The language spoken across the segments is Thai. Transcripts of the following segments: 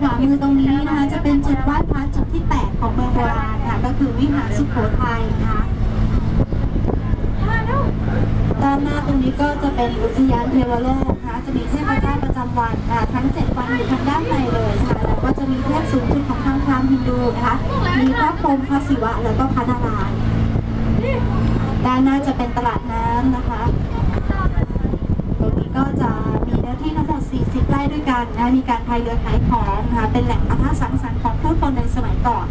ขวามือตรงนี้นะคะ จะเป็นจุดไหว้พระจุดที่ 8 ของเมืองโบราณค่ะ ก็คือวิหารสุโขทัยนะคะด้านหน้าตรงนี้ก็จะเป็นอุทยานเทวโลกนะคะ จะมีเทพเจ้าประจำวันค่ะทั้ง 7 วันอยู่ทางด้านในเลยค่ะแล้วก็จะมีเทพสูงสุดของทางพราหมณ์ฮินดูนะคะมีพระพรหมพระศิวะแล้วก็พระนารายณ์ด้านหน้าจะเป็นตลาดน้ำนะคะ ที่ทั้งหมด 40 ไร่ด้วยกันนะมีการพายเรือขายของนะคะเป็นแหล่งปะทะสังสรรค์ของผู้คนในสมัยก่อน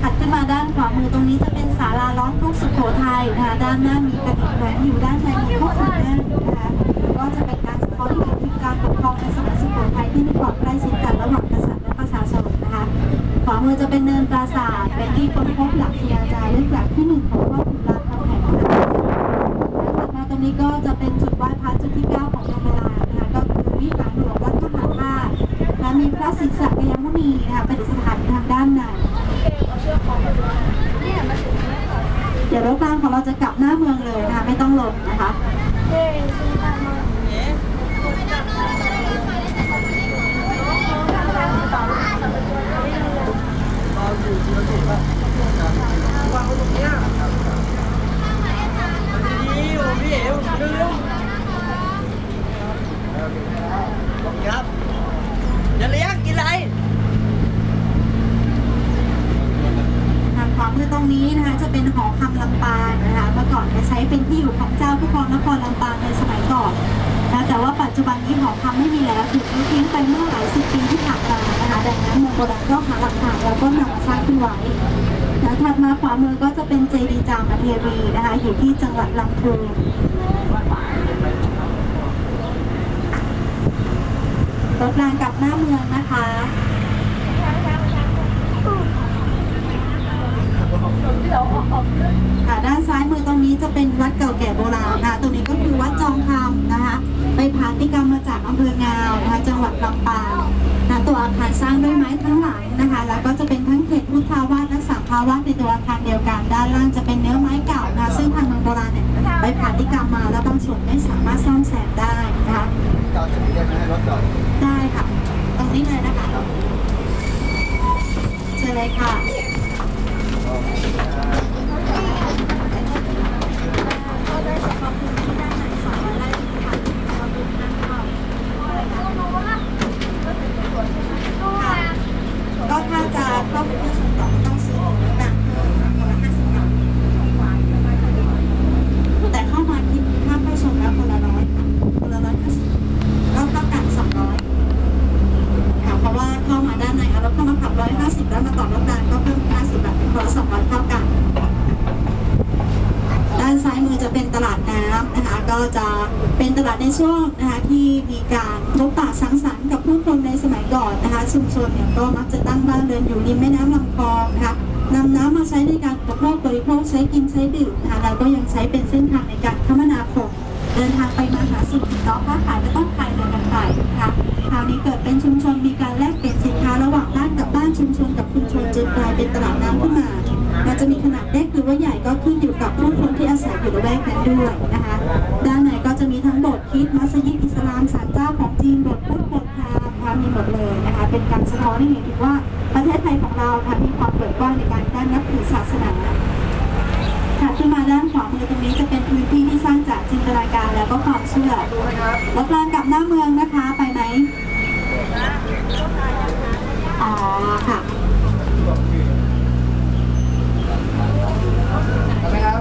ถัดขึ้นมาด้านขวามือตรงนี้จะเป็นศาลาล้อมทุกสุโขทัยนะคะด้านหน้ามีกระดิ่งแหวนอยู่ด้านในมีพวกขุนนั่งนะคะก็จะเป็นการสะท้อนถึงการปกครองในสมัยสุโขทัยที่มีความใกล้ชิดกันระหว่างกษัตริย์และประชาชนนะคะขวามือจะเป็นเนินปราสาทเป็นที่ค้นพบหลักศิลาจารึกหลักที่หนึ่งของพ่อขุนรามคำแหงนะคะและถัดมาตรงนี้ก็จะเป็นจุด และมีพระศิษะกยมุนีนะคะเประดิษฐานทางด้านในเดี๋ยวรถกลางของเราจะกลับหน้าเมืองเลยนะคะไม่ต้องลบนะคะครับจะเลี้ยงกินอะไร ทางขวามือตรงนี้นะคะจะเป็นหอคำลำปางนะคะเมื่อก่อนจะใช้เป็นที่อยู่ของเจ้าผู้ครองนครลำปางในสมัยก่อนนะแต่ว่าปั จจุบันนี้หอคำไม่มีแล้วถูกทิ้งไปเมื่อหลายสิบปีที่ผ่านมานะคะดังนั้นเมืองโบราณก็หาหลักฐานแล้วก็นำมาสร้างขึ้นไว้แล้วถัดมาขวามือก็จะเป็นเจดีย์จามเทวีนะคะอยู่ที่จังหวัดลำพูนรถรางกลับหน้าเมืองนะคะด้านซ้ายมือตรงนี้จะ เป็นวัดเก่าแก่โบราณนะคะตรงนี้ก็คือวัดจองคำนะคะไปผาติกรรมมาจากอำเภองาวนะคะจังหวัดลำปางนะตัวอาคารสร้างด้วยไม้ทั้งหลังนะคะ แล้วก็จะเป็นทั้งเขตพุทธาวาสและสังฆาวาสในตัวอาคารเดียวกัน ด้านล่างจะเป็นเนื้อไม้เก่านะคะซึ่งทางเมืองโบราณเนี่ยไปผาติกรรมมาแล้วบางส่วนไม่สามารถซ่อมแซมได้นะคะจอดจะมีได้ไหมให้รถจอดได้ค่ะ ตรงนี้เลยนะคะเชิญเลยค่ะ ก็ถ้าจะเข้าไปที่ชมต่อต้องซื้อหนักเพิ่มคนละห้าสิบบาทแต่เข้ามาคิดค่าเข้าชมแล้วคนละร้อยค่ะคนละร้อยห้าสิบก็เท่ากันสองร้อยค่ะเพราะว่าเข้ามาด้านในเอารถเข้ามาขับร้อยห้าสิบแล้วมาต่อรถนานก็เพิ่มห้าสิบบาทเป็นคนละสองร้อยเท่ากัน ด้าน ซ้ายมือจะเป็นตลาดน้ำนะคะ ก็จะเป็นตลาดในช่วงนะคะที่มีการพบปะสังสรรค์กับผู้คนในสมัยก่อนนะคะ ชุมชนเนี่ยก็มักจะตั้งบ้านเรือนอยู่ริมแม่น้ำลำคลองนะคะนำน้ำมาใช้ในการอุปโภคบริโภคใช้กินใช้ดื่มนะคะแล้วก็ยังใช้เป็นเส้นทางในการคมนาคม เดินทางไปมาหาสู่พี่น้องค้าขายและต้องขายเดินกันไปนะคะคราวนี้เกิดเป็นชุมชนมีการแลกเปลี่ยนสินค้าระหว่างบ้านกับบ้านชุมชนกับชุมชนจึงกลายเป็นตลาดน้ำขึ้นมามันจะมีขนาดเล็กหรือว่าใหญ่ก็ขึ้นอยู่กับผู้คนที่อาศัยอยู่ละแวกนั้นด้วยนะคะด้านในก็จะมีทั้งบสถ์คริสต์มัสยิดอิสลามศาลเจ้าของจีนบสถ์พุทธบสถ์พราหมณ์นะคะมีหมดเลยนะคะเป็นการสะท้อนให้เห็นถึงว่าประเทศไทยของเราค่ะมีความเปิดกว้างในการด้านนับถือศาสนา ขึ้นมาด้านขวามือตรงนี้จะเป็นพื้นที่ที่สร้างจากจินตนาการแล้วก็ความเชื่อแล้วกลางกลับหน้าเมืองนะคะไปไหมอ๋อค่ะทำไหมครับ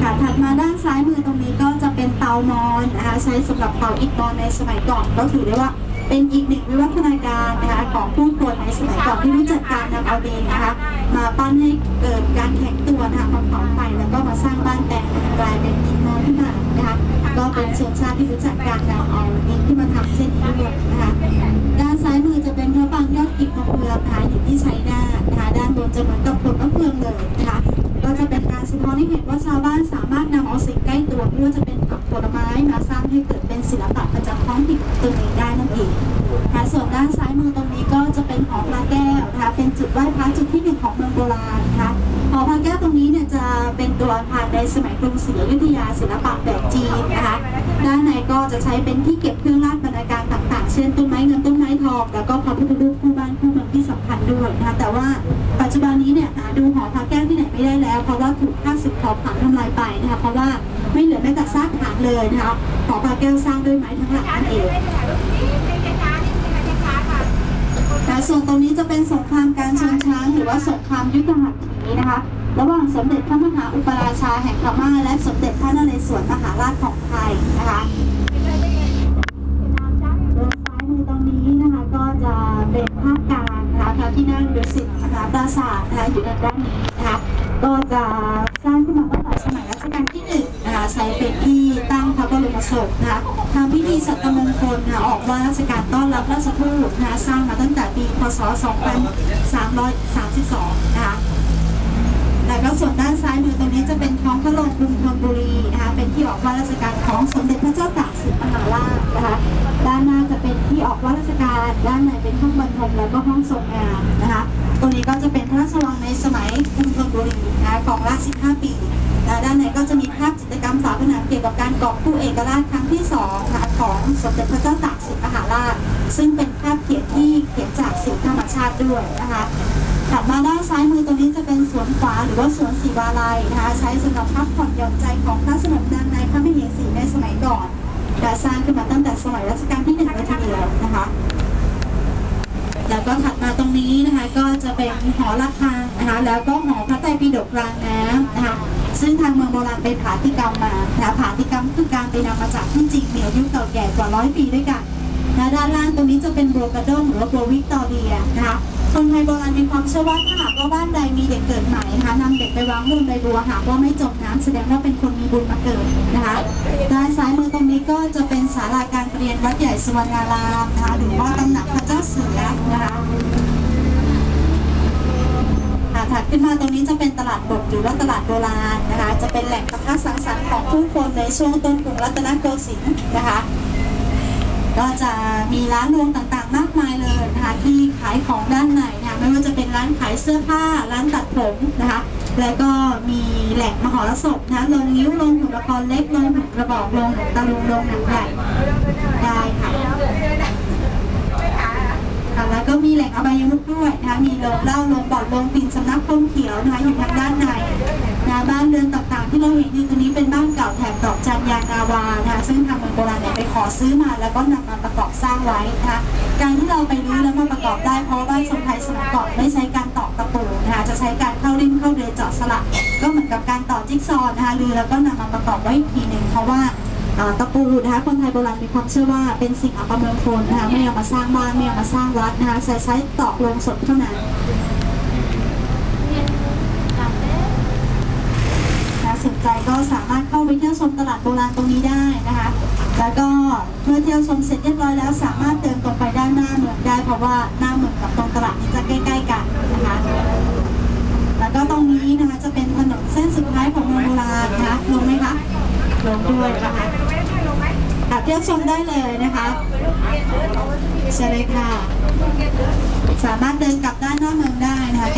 ค่ะถัดมาด้านซ้ายมือตรงนี้ก็จะเป็นเตามอนนะคะใช้สำหรับเผาอิฐมอนในสมัยก่อนก็ถือได้ว่า เป็นอีกหนึ่งวิวัฒนาการนะคะของผู้คนในสมัยก่อนที่รู้จักการนำเอาดินนะคะมาปั้นให้เกิดการแข็งตัวนะคะมาเผาไฟแล้วก็มาสร้างบ้านแต่งกลายเป็นอิฐมอนขึ้นมานะคะก็เป็นชนชาติที่รู้จักการนำเอาดินขึ้นมาทำเช่นนี้ด้วยนะคะด้านซ้ายมือจะเป็น นะคะจุดไหว้พระจุดที่หนึ่งของเมืองโบราณนะคะหอพระแก้วตรงนี้เนี่ยจะเป็นตัวอาคารในสมัยกรุงศรีอยุธยาศิลปะแบบจีนนะคะด้านในก็จะใช้เป็นที่เก็บเครื่องราชบรรณาการต่างๆ เช่นต้นไม้เงินต้นไม้ทองแล้วก็พระพุทธรูปคู่บ้านคู่เมืองที่สำคัญด้วยนะคะแต่ว่าปัจจุบันนี้เนี่ยหาดูหอพระแก้วที่ไหนไม่ได้แล้ว เพราะว่าถูกข้าศึกเผาผลาญทำลายไปนะคะเพราะว่าไม่เหลือแม้แต่ซากฐานเลยนะคะหอพระแก้วสร้างด้วยไม้ทั้งหลังนั่นเอง แต่ส่วนตรงนี้จะเป็นสงครามการชิงช้างหรือว่าสงครามยุทธหัตถีนะคะ ระหว่างสมเด็จพระมหาอุปราชาแห่งพม่าและสมเด็จพระนเรศวรมหาราชของไทยนะคะโดยซ้ายมือตรงนี้นะคะก็จะเป็นภาคกางนะคะที่นั่งดุสิตนะคะปราสาทนะคะอยู่ในด้านนี้นะคะก็จะ ใช้เป็นที่ตั้งพระบรมศพนะคะทำพิธีสัตมงคลนะคะออกว่าราชการต้อนรับราชทูตนะคะสร้างมาตั้งแต่ปีพศ 2332 นะคะแล้วก็ส่วนด้านซ้ายมือตรงนี้จะเป็นท้องพระโรงกรุงธนบุรีนะคะเป็นที่ออกว่าราชการของสมเด็จพระเจ้าตากสินมหาราชนะคะ เป็นที่ออกว่าราชการด้านในเป็นห้องบรรทมแล้วก็ห้องทรงงานนะคะตรงนี้ก็จะเป็นพระราชวังในสมัยกรุงธนบุรีนะคะของรัช15 ปีนะด้านในก็จะมีภาพจิตรกรรมฝาผนังเกี่ยวกับการกอบกู้เอกราชครั้งที่สองนะคะของสมเด็จพระเจ้าตากสินมหาราช ซึ่งเป็นภาพเขียนที่เขียนจากสิ่งธรรมชาติด้วยนะคะถัดมาด้านซ้ายมือตรงนี้จะเป็นสวนขวาหรือว่าสวนสีวาลัยนะคะใช้สำหรับพักผ่อนหย่อนใจของพระสนมดังในพระมเหสีในสมัยก่อน แต่สร้างขึ้นมาตั้งแต่สมัยรัชกาลที่หนึ่งเลยทีเดียวนะคะ แล้วก็ถัดมาตรงนี้นะคะก็จะเป็นหอระฆังนะคะแล้วก็หอพระไตรปิฎกกลางน้ำนะคะซึ่งทางเมืองโบราณไปผาติกรรมมานะคะผาติกรรมคือการไปนำมาจากที่จริงมีอายุเก่าแก่กว่าร้อยปีด้วยกันนะด้านล่างตรงนี้จะเป็นโบรกระด้งหรือว่าโบรวิกตอเรียนะคะ คนไทยโบราณมีความเชื่อว่าถ้าหากว่าบ้านใดมีเด็กเกิดใหม่นะคะนำเด็กไปวางบนใบบัวหากว่าไม่จมน้ำแสดงว่าเป็นคนมีบุญมาเกิดนะคะด้านซ้ายมือตรงนี้ก็จะเป็นศาลาการเรียนวัดใหญ่สุวรรณารามนะคะหรือว่าตำหนักพระเจ้าเสือนะคะค่ะถัดขึ้นมาตรงนี้จะเป็นตลาดบดหรือว่าตลาดโบราณนะคะจะเป็นแหล่งประทะสังสรรค์ของผู้คนในช่วงต้นกรุงรัตนโกสินทร์นะคะ ก็จะมีร้านรวงต่าง ๆมากมายเลยนะคะที่ขายของด้านในนะคะไม่ว่าจะเป็นร้านขายเสื้อผ้า ร้านตัดผมนะคะแล้วก็มีแหล่งมหรสพนะคะโรงนิ้วโรงหุ่นละครเล็กโรงหุ่นกระบอกโรงหนังตะลุงโรงหนังใหญ่ได้ค่ะค่ะแล้วก็มีแหล่งอบายมุขด้วยนะคะมีโรงเหล้าโรงบอดโรงปิ่นสำนักพมเขียวนะคะอยู่ทางด้านในนะบ้านเรือนต่างๆ ที่เราเห็นอยู่ตรงนี้เป็นบ้านเก่าแถบดอกจันยางนาวานะคะซึ่งทางเมืองโบราณเนี่ยไปขอซื้อมาแล้วก็นำมาประกอบสร้างไว้นะคะ การที่เราไปรื้อแล้วมาประกอบได้เพราะว่าบ้านทรงไทยสมัยก่อนไม่ใช้การตอกตะปูนะคะจะใช้การเข้าริมเข้าเรือเจาะสลักก็เหมือนกับการต่อจิ๊กซอว์นะคะรื้อแล้วก็นำมาประกอบไว้อีกทีหนึ่งเพราะว่าอ่าตะปูนะคะคนไทยโบราณมีความเชื่อว่าเป็นสิ่งอัปมงคลนะคะไม่เอามาสร้างบ้านไม่เอามาสร้างวัดนะคะใช้ใช้ตอกลงศพเท่านั้นนะสน ใจก็สามารถเข้าไปเที่ยวชมตลาดโบราณตรงนี้ได้นะคะ แล้วก็เมื่อเที่ยวชมเสร็จเรียบร้อยแล้ว สามารถเดินตรงไปด้านหน้าเมืองได้เพราะว่าหน้าเมืองกับตรงตลาดนี้จะใกล้ ๆ กันนะคะแล้วก็ตรงนี้นะคะจะเป็นถนนเส้นสุดท้ายของเมืองโบราณนะคะลงไหมคะลงด้วยนะคะเที่ยวชมได้เลยนะคะเชิญเลยค่ะ สามารถเดินกลับด้านหน้าเมืองได้นะคะ